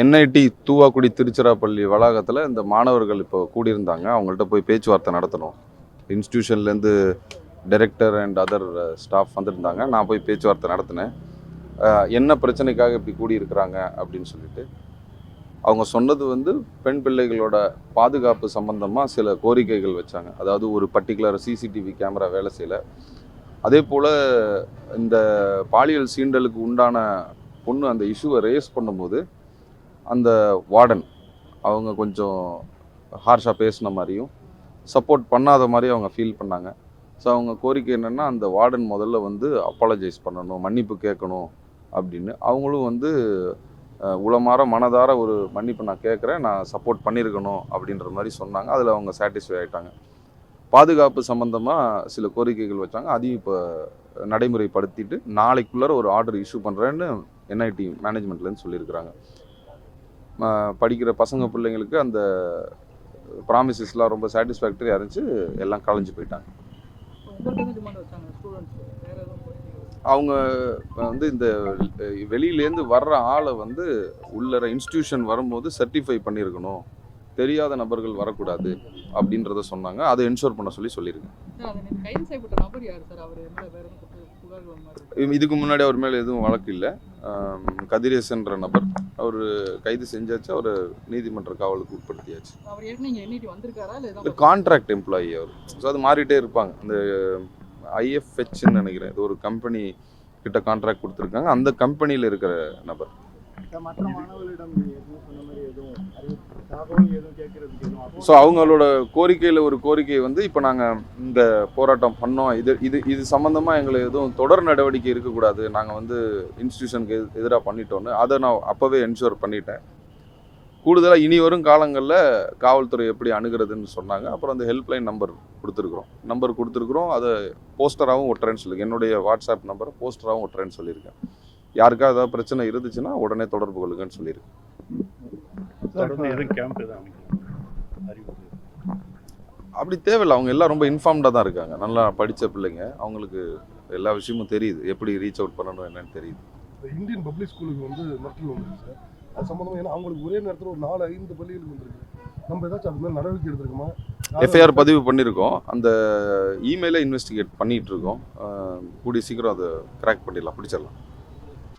NIT Thuvakudi Tiruchirappalli வளாகத்தில் இந்த மாணவர்கள் இப்போ கூடியிருந்தாங்க. அவங்கள்ட்ட போய் பேச்சுவார்த்தை நடத்தணும். இன்ஸ்டியூஷன்லேருந்து டைரக்டர் அண்ட் அதர் ஸ்டாஃப் வந்திருந்தாங்க. நான் போய் பேச்சுவார்த்தை நடத்தினேன். என்ன பிரச்சனைக்காக இப்படி கூடியிருக்கிறாங்க அப்படின்னு சொல்லிட்டு. அவங்க சொன்னது வந்து பெண் பிள்ளைகளோட பாதுகாப்பு சம்பந்தமாக சில கோரிக்கைகள் வச்சாங்க. அதாவது ஒரு பர்டிகுலர் சிசிடிவி கேமரா வேலை செய்யலை. அதே போல் இந்த பாலியல் சீண்டலுக்கு உண்டான பொண்ணு அந்த இஷ்யூவை ரேஸ் பண்ணும்போது அந்த வார்டன் அவங்க கொஞ்சம் ஹார்ஷாக பேசின மாதிரியும் சப்போர்ட் பண்ணாத மாதிரி அவங்க ஃபீல் பண்ணாங்க. ஸோ அவங்க கோரிக்கை என்னென்னா அந்த வார்டன் முதல்ல வந்து அப்பாலஜைஸ் பண்ணணும் மன்னிப்பு கேட்கணும் அப்படின்னு. அவங்களும் வந்து உளமாற மனதார ஒரு மன்னிப்பு நான் கேட்குறேன் நான் சப்போர்ட் பண்ணியிருக்கணும் அப்படின்ற மாதிரி சொன்னாங்க. அதில் அவங்க சாட்டிஸ்ஃபை ஆகிட்டாங்க பாதுகாப்பு சம்மந்தமாக சில கோரிக்கைகள் வச்சாங்க. அதையும் இப்போ நடைமுறைப்படுத்திட்டு நாளைக்குள்ளார ஒரு ஆர்டர் இஷ்யூ பண்ணுறேன்னு என்ஐடி மேனேஜ்மெண்ட்லேருந்து சொல்லியிருக்கிறாங்க. படிக்கிற பசங்க பிள்ளைங்களுக்கு அந்த ப்ராமிசஸ்லாம் ரொம்ப சாட்டிஸ்ஃபேக்டரியாக இருந்துச்சு. எல்லாம் கலைஞ்சு போயிட்டாங்க. அவங்க வந்து இந்த வெளியிலேருந்து வர்ற ஆளை வந்து உள்ளர இன்ஸ்டியூஷன் வரும்போது சர்டிஃபை பண்ணியிருக்கணும். தெரியாத நபர்கள் வரக்கூடாது அப்படின்றத சொன்னாங்க. அதை என்ஷோர் பண்ண சொல்லி சொல்லியிருக்கேன்? இதுக்கு முன்னாடி அவர் மேலே எதுவும் வழக்கு இல்லை. கதிரேசன்ற நபர். அவர் கைது செஞ்சாச்சு. அவர் நீதிமன்ற காவலுக்கு உட்படுத்தியாச்சு. கான்ட்ராக்ட் எம்ப்ளாயி அவர். ஸோ அது மாறிட்டே இருப்பாங்க. இந்த ஐஎஃப்ஹெச்ன்னு நினைக்கிறேன். இது ஒரு கம்பெனி கிட்ட கான்ட்ராக்ட் கொடுத்துருக்காங்க. அந்த கம்பெனியில் இருக்கிற நபர். மற்ற மாணவர்களிடம் ஸோ அவங்களோட கோரிக்கையில் ஒரு கோரிக்கை வந்து இப்போ நாங்கள் இந்த போராட்டம் பண்ணோம். இது இது இது சம்மந்தமாக எங்களை எதுவும் தொடர் நடவடிக்கை இருக்கக்கூடாது. நாங்கள் வந்து இன்ஸ்டியூஷனுக்கு எதிராக பண்ணிட்டோன்னு அதை நான் அப்போவே என்ஷூர் பண்ணிட்டேன். கூடுதலாக இனி வரும் காலங்களில் காவல்துறை எப்படி அணுகிறதுன்னு சொன்னாங்க. அப்புறம் அந்த ஹெல்ப்லைன் நம்பர் கொடுத்துருக்குறோம். நம்பர் கொடுத்துருக்குறோம். அதை போஸ்டராகவும் ஒட்டுறேன்னு சொல்லியிருக்கேன். என்னுடைய வாட்ஸ்அப் நம்பரை போஸ்டராகவும் ஒட்டுறேன்னு சொல்லியிருக்கேன். யாருக்கா ஏதாவது பிரச்சனை இருந்துச்சுன்னா உடனே தொடர்பு கொள்ளுங்கன்னு சொல்லியிருக்கேன். தொடர்ந்து எதுவும் கேம்ப் அப்படி தேவையில்லை. அவங்க எல்லாம் ரொம்ப இன்ஃபார்ம்டாக தான் இருக்காங்க. நல்லா படித்த பிள்ளைங்க. அவங்களுக்கு எல்லா விஷயமும் தெரியுது. எப்படி ரீச் அவுட் பண்ணணும் என்னன்னு தெரியுது. இந்த இந்தியன் பப்ளிக் ஸ்கூலுக்கு வந்து மிரட்டல் வந்துருக்கு சார். அது சம்மந்தமாக ஏன்னா அவங்களுக்கு ஒரே நேரத்தில் ஒரு நாலு ஐந்து பள்ளிகளுக்கு வந்திருக்கு. நம்ம ஏதாச்சும் அது மாதிரி நடவடிக்கை எடுத்துருக்கோமா? எஃப்ஐஆர் பதிவு பண்ணியிருக்கோம். அந்த இமெயிலை இன்வெஸ்டிகேட் பண்ணிட்டு இருக்கோம். கூடிய சீக்கிரம் அதை கிராக் பண்ணிடலாம். பிடிச்சிடலாம்.